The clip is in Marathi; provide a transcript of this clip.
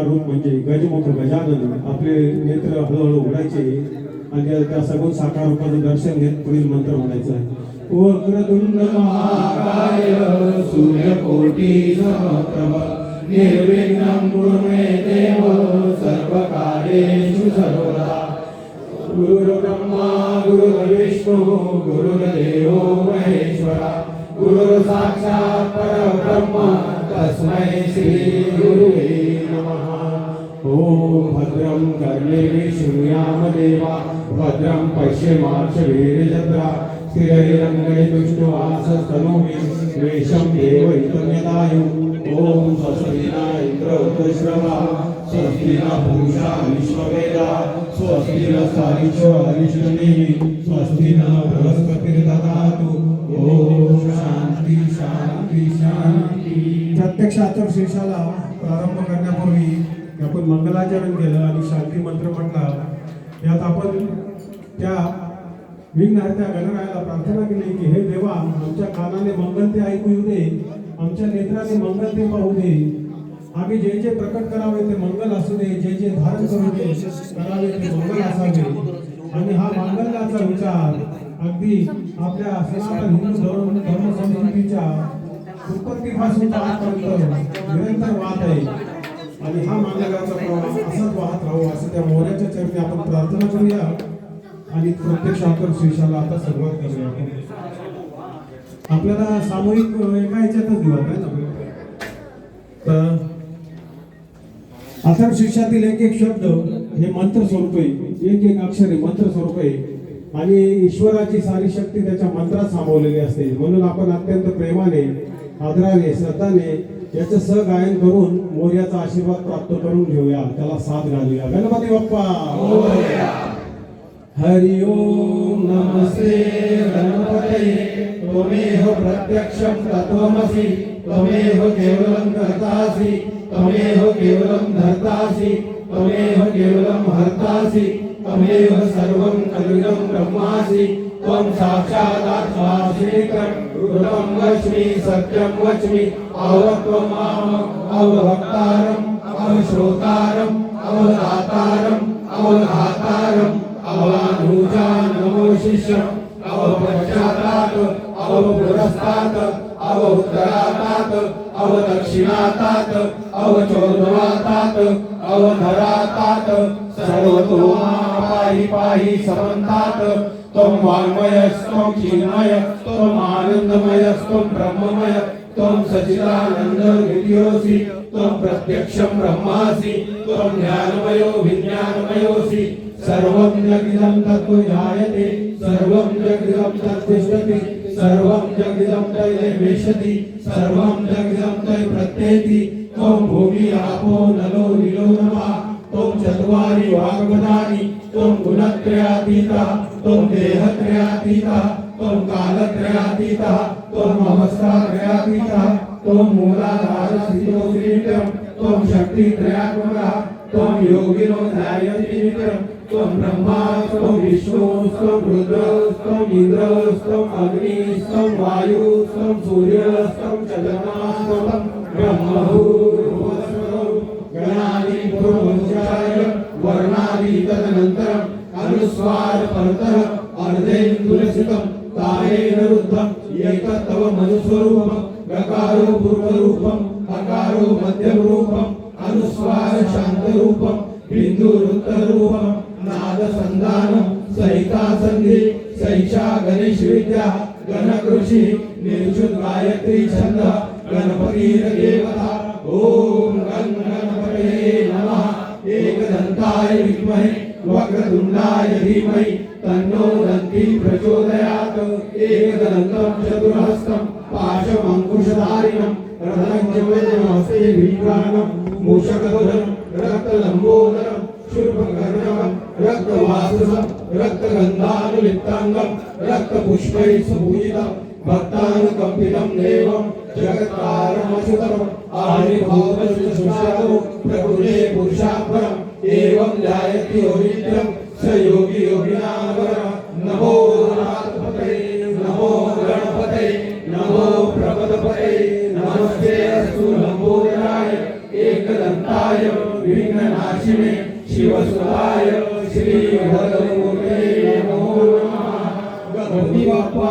निर्गुण रूप म्हणजे गजमुख गजानन आपले नेत्र हळूहळू उघडायचे आणि त्या- त्या सगुण साकार रूपाचं दर्शन घेत पुढील मंत्र म्हणायचं आहे. वक्रतुंड महाकाय सूर्यकोटी समप्रभ निर्विघ्नं कुरु देव सर्व कार्येषु सर्वदा. गुरुर्ब्रह्मा गुरुर्विष्णु गुरुर्देवो महेश्वरा. गुरुर्साक्षात् परब्रह्म तस्मै श्री गुरुवे ॐ भद्रं कर्णेभिः शृणुयाम देवा भद्रं पश्येमाक्षवीर्यजत्रा स्थिरैरङ्गैतुष्टुवासस्तनूभिः वेषं देवयितं यदायु ॐ स्वस्तिना न इन्द्र उतश्रवा स्वस्ति न पूषा विश्ववेदा स्वस्ति न सारिषो हरिष्ठनेः स्वस्ति न बृहस्पतिर्ददातु। ॐ शान्ति शान्ति शान्ति। प्रत्यक्ष आचरशीर्षाला प्रारंभ करण्यापूर्वी आपण मंगलाचरण केलं आणि शांती मंत्र म्हटला यात आपण त्या विघ्नहत्या गणरायाला प्रार्थना केली की हे देवा आमच्या कानाने मंगल ते ऐकू येऊ दे आमच्या नेत्राने मंगल ते पाहू दे आम्ही जे जे प्रकट करावे ते मंगल असू दे जे जे धारण करू दे करावे ते मंगल असावे. आणि हा मंगलाचा विचार अगदी आपल्या सनातन हिंदू धर्म धर्मसंस्कृतीच्या उत्पत्तीपासून आजपर्यंत निरंतर आणि हा मंगलाचा प्रवाह असाच वाहत राहू असं त्या मोऱ्याच्या चरणी आपण प्रार्थना करूया. आणि प्रत्येक आपण शीर्षाला आता सुरुवात करूया. आपण आपल्याला सामूहिक एका ह्याच्यातच दिवस आता ना? तर अथर्व शीर्षातील एक एक शब्द हे मंत्र स्वरूप आहे एक एक अक्षर आहे मंत्र स्वरूप. आहे आणि ईश्वराची सारी शक्ती त्याच्या मंत्रात सामावलेली असते. म्हणून आपण अत्यंत प्रेमाने आदराने श्रद्धाने याचं सहगायन करून मोर्याचा आशीर्वाद प्राप्त करून घेऊया. त्याला साथ घालूया. गणपती बाप्पा! हरि ओम नमस्ते. गणपतये. त्वमेव प्रत्यक्षं तत्त्वमसि. त्वमेव केवलं कर्तासि. त्वमेव केवलं धर्तासि. त्वमेव केवलं हर्तासि त्वमेव सर्वं कलिलं ब्रह्मासि. त्वं साक्षादात्मा श्रीकं वच्मि सत्यं वच्मि अवत्वं माम् अवभक्तारम् अवश्रोतारम् अवदातारम् अवघातारम् अवानुजान् नमो शिष्यम् अवपश्चातात् अवपुरस्तात् अवउत्तरातात् अवदक्षिणातात् अवचोर्ध्वातात् अवधरातात् सर्वतो मां पाहि पाहि समन्तात् त्वं वाङ्मयस्त्वं चिन्मय त्वम् आनन्दमयस्त्वं ब्रह्ममय त्वं सचिदानन्दोऽसि त्वं प्रत्यक्षं ब्रह्मासि त्वं ज्ञानमयो विज्ञानमयोऽसि। सर्वं जगिदं तत्त्वजायते सर्वं जगिदं तत्तिष्ठति सर्वं जगिदं तैर्वेशति सर्वं जगिदं तै प्रत्येति। त्वं भूमि आपो नलो निलो नमः त्वं चत्वारि वाग्वदानि त्वं गुणत्रयातीतः त्वं देहत्रयातीतः त्वं कालत्रयातीतः त्वं अवस्थात्रयातीतः त्वं मूलाधारस्थितोऽग्निमित्रं त्वं शक्तित्रयात्मकः त्वं योगिनो ध्यायतीमित्रं त्वं ब्रह्मास्त्वं त्वं रुद्रस्त्वम् इन्द्रस्त्वम् अग्निस्त्वं वायुस्त्वं सूर्यस्त्वं चन्द्रमास्त्वं अग्नि त्वं वायु त्वं सूर्य त्वं चन्द्रमा त्वं ब्रह्मभूर्भुवस्वरं गणादि पूर्वमुच्चार्य वर्णादि तदनन्तरम् अनुस्वार परतः अर्धेन्दुलसितं तारेण रुद्धम् एकतव मनुस्वरूपम् गकारो पूर्वरूपम् अकारो मध्यमरूपम् अनुस्वार शान्तरूपम् बिन्दुरुत्तररूपम् नादसन्धानं सहिता सन्धि सैषा गणेश विद्या गणकृषि निर्जुत गायत्री छंद गणपतिर्देवता ओम गण गणपते नमः एकदन्ताय विद्महे। वक्रतुण्डाय धीमहि तन्नो दन्ति प्रचोदयात्। एकदन्तं चतुरहस्तं पाशमङ्कुशधारिणं रथञ्जवज्रमस्ते भीक्राणं मूषकधुरं रक्तलम्बोदरं रक्तगन्धानुलिप्ताङ्गं रक्तपुष्पैः सुपूजितं भक्तानुकम्पितं देवं जगत्कारमसुतम् आविर्भावशुशालो प्रकृते पुरुषापरम् एवं जायति योगिन्द्रं योगी योगिनावर नमो नाथपते नमो. गणपते नमो प्रपदपते नमस्ते अस्तु लंबोदराय एकदन्ताय विघ्ननाशिने शिवसुताय श्रीभद्रमूर्ते नमो नमः गणपती बाप्पा